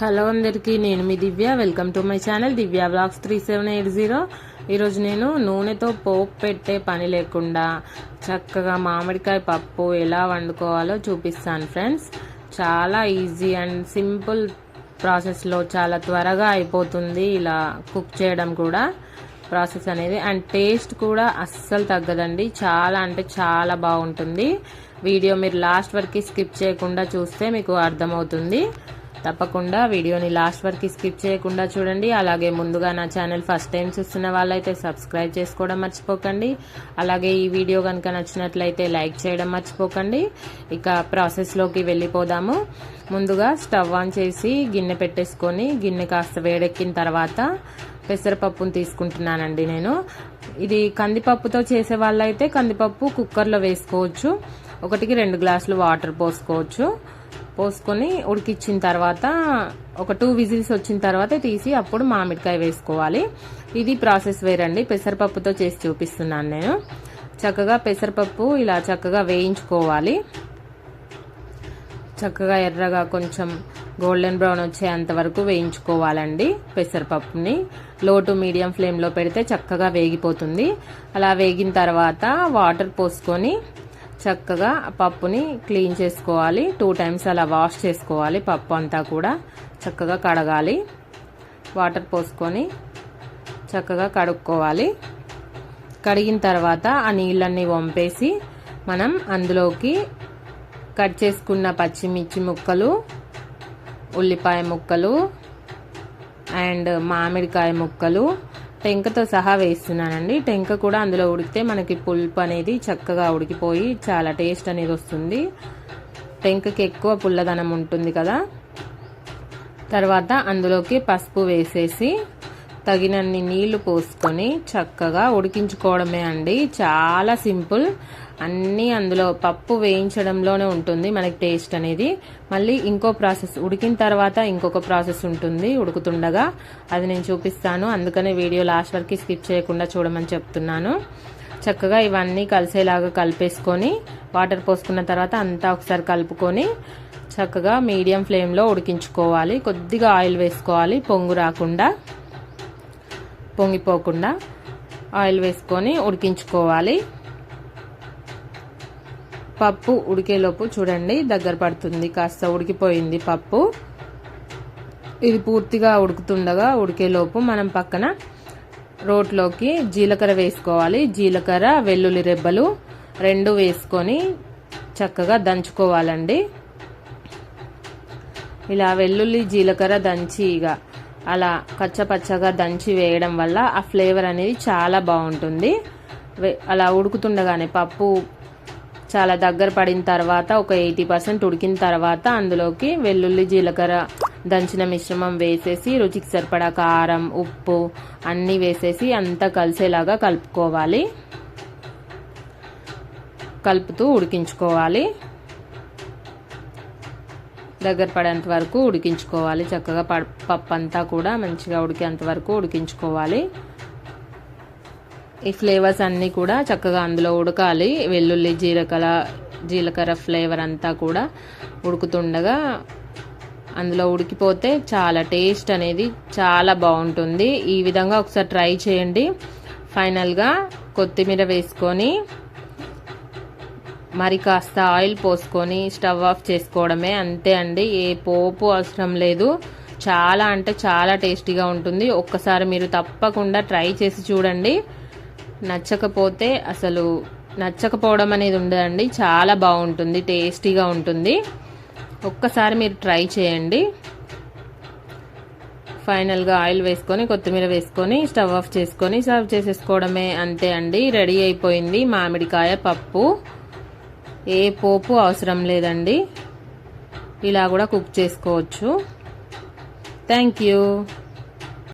Hello అందరికీ నేను మీ Divya. Welcome to my channel Divya vlogs three seven eight zero. ఈరోజు నేను నూనెతో పోపు పెట్టే పని లేకుండా చక్కగా మామిడికాయ పప్పు ఎలా వండుకోవాలో చూపిస్తాను ఫ్రెండ్స్. చాలా ఈజీ అండ్ సింపుల్ ప్రాసెస్లో చాలా త్వరగా అయిపోతుంది ఇలా కుక్ చేయడం కూడా ప్రాసెస్ అనేది. అండ్ టేస్ట్ కూడా అస్సలు తగ్గదండి. చాలా అంటే చాలా బాగుంటుంది. వీడియో మీరు లాస్ట్ వరకు స్కిప్ చేయకుండా చూస్తే మీకు అర్థమవుతుంది. తప్పకుండా వీడియోని లాస్ట్ వరకు స్కిప్ చేయకుండా చూడండి. అలాగే ముందుగా నా ఛానల్ ఫస్ట్ టైం చూస్తున్న వాళ్ళైతే సబ్స్క్రైబ్ చేసుకోవడం మర్చిపోకండి. అలాగే ఈ వీడియో కనుక నచ్చినట్లయితే లైక్ చేయడం మర్చిపోకండి. ఇక ప్రాసెస్లోకి వెళ్ళిపోదాము. ముందుగా స్టవ్ ఆన్ చేసి గిన్నె పెట్టేసుకొని గిన్నె కాస్త వేడెక్కిన తర్వాత పెసరపప్పును తీసుకుంటున్నానండి నేను. ఇది కందిపప్పుతో చేసే వాళ్ళైతే కందిపప్పు కుక్కర్లో వేసుకోవచ్చు. ఒకటికి రెండు గ్లాసులు వాటర్ పోసుకోవచ్చు. పోసుకొని ఉడికిచ్చిన తర్వాత ఒక టూ విజిల్స్ వచ్చిన తర్వాత తీసి అప్పుడు మామిడికాయ వేసుకోవాలి. ఇది ప్రాసెస్ వేరండి. పెసరపప్పుతో చేసి చూపిస్తున్నాను నేను. చక్కగా పెసరపప్పు ఇలా చక్కగా వేయించుకోవాలి. చక్కగా ఎర్రగా కొంచెం గోల్డెన్ బ్రౌన్ వచ్చేంత వరకు వేయించుకోవాలండి పెసరపప్పుని. లో టు మీడియం ఫ్లేమ్లో పెడితే చక్కగా వేగిపోతుంది. అలా వేగిన తర్వాత వాటర్ పోసుకొని చక్కగా పప్పుని క్లీన్ చేసుకోవాలి. టూ టైమ్స్ అలా వాష్ చేసుకోవాలి పప్పు అంతా కూడా. చక్కగా కడగాలి. వాటర్ పోసుకొని చక్కగా కడుక్కోవాలి. కడిగిన తర్వాత ఆ నీళ్ళన్నీ వంపేసి మనం అందులోకి కట్ చేసుకున్న పచ్చిమిర్చి ముక్కలు ఉల్లిపాయ ముక్కలు అండ్ మామిడికాయ ముక్కలు టెంకతో సహా వేస్తున్నానండి. టెంక కూడా అందులో ఉడికితే మనకి పులుపు అనేది చక్కగా ఉడికిపోయి చాలా టేస్ట్ అనేది వస్తుంది. టెంకకి ఎక్కువ పుల్లదనం ఉంటుంది కదా. తర్వాత అందులోకి పసుపు వేసేసి తగినన్ని నీళ్ళు పోసుకొని చక్కగా ఉడికించుకోవడమే అండి. చాలా సింపుల్. అన్నీ అందులో పప్పు వేయించడంలోనే ఉంటుంది మనకి టేస్ట్ అనేది. మళ్ళీ ఇంకో ప్రాసెస్ ఉడికిన తర్వాత ఇంకొక ప్రాసెస్ ఉంటుంది ఉడుకుతుండగా. అది నేను చూపిస్తాను. అందుకనే వీడియో లాస్ట్ వరకు స్కిప్ చేయకుండా చూడమని చెప్తున్నాను. చక్కగా ఇవన్నీ కలిసేలాగా కలిపేసుకొని వాటర్ పోసుకున్న తర్వాత అంతా ఒకసారి కలుపుకొని చక్కగా మీడియం ఫ్లేమ్లో ఉడికించుకోవాలి. కొద్దిగా ఆయిల్ వేసుకోవాలి. పొంగు రాకుండా పొంగిపోకుండా ఆయిల్ వేసుకొని ఉడికించుకోవాలి. పప్పు ఉడికేలోపు చూడండి దగ్గర పడుతుంది కాస్త ఉడికిపోయింది పప్పు. ఇది పూర్తిగా ఉడుకుతుండగా ఉడికేలోపు మనం పక్కన రోట్లోకి జీలకర్ర వేసుకోవాలి. జీలకర్ర వెల్లుల్లి రెబ్బలు రెండు వేసుకొని చక్కగా దంచుకోవాలండి. ఇలా వెల్లుల్లి జీలకర్ర దంచి ఇక అలా కచ్చపచ్చగా దంచి వేయడం వల్ల ఆ ఫ్లేవర్ అనేది చాలా బాగుంటుంది. అలా ఉడుకుతుండగానే పప్పు చాలా దగ్గర పడిన తర్వాత ఒక ఎయిటీ పర్సెంట్ ఉడికిన తర్వాత అందులోకి వెల్లుల్లి జీలకర్ర దంచిన మిశ్రమం వేసేసి రుచికి సరిపడా కారం ఉప్పు అన్నీ వేసేసి అంతా కలిసేలాగా కలుపుకోవాలి. కలుపుతూ ఉడికించుకోవాలి. దగ్గర పడేంత వరకు ఉడికించుకోవాలి. చక్కగా పప్పు అంతా కూడా మంచిగా ఉడికేంత వరకు ఉడికించుకోవాలి. ఈ ఫ్లేవర్స్ అన్నీ కూడా చక్కగా అందులో ఉడకాలి. వెల్లుల్లి జీలకర్ర జీలకర్ర ఫ్లేవర్ అంతా కూడా ఉడుకుతుండగా అందులో ఉడికిపోతే చాలా టేస్ట్ అనేది చాలా బాగుంటుంది. ఈ విధంగా ఒకసారి ట్రై చేయండి. ఫైనల్గా కొత్తిమీర వేసుకొని మరి కాస్త ఆయిల్ పోసుకొని స్టవ్ ఆఫ్ చేసుకోవడమే అంతే అండి. ఏ పోపు అవసరం లేదు. చాలా అంటే చాలా టేస్టీగా ఉంటుంది. ఒక్కసారి మీరు తప్పకుండా ట్రై చేసి చూడండి. నచ్చకపోతే అసలు నచ్చకపోవడం అనేది ఉండదండి. చాలా బాగుంటుంది టేస్టీగా ఉంటుంది. ఒక్కసారి మీరు ట్రై చేయండి. ఫైనల్గా ఆయిల్ వేసుకొని కొత్తిమీర వేసుకొని స్టవ్ ఆఫ్ చేసుకొని సర్వ్ చేసేసుకోవడమే అంతే అండి. రెడీ అయిపోయింది మామిడికాయ పప్పు. ఏ పోపు అవసరం లేదండి. ఇలా కూడా కుక్ చేసుకోవచ్చు. Thank you.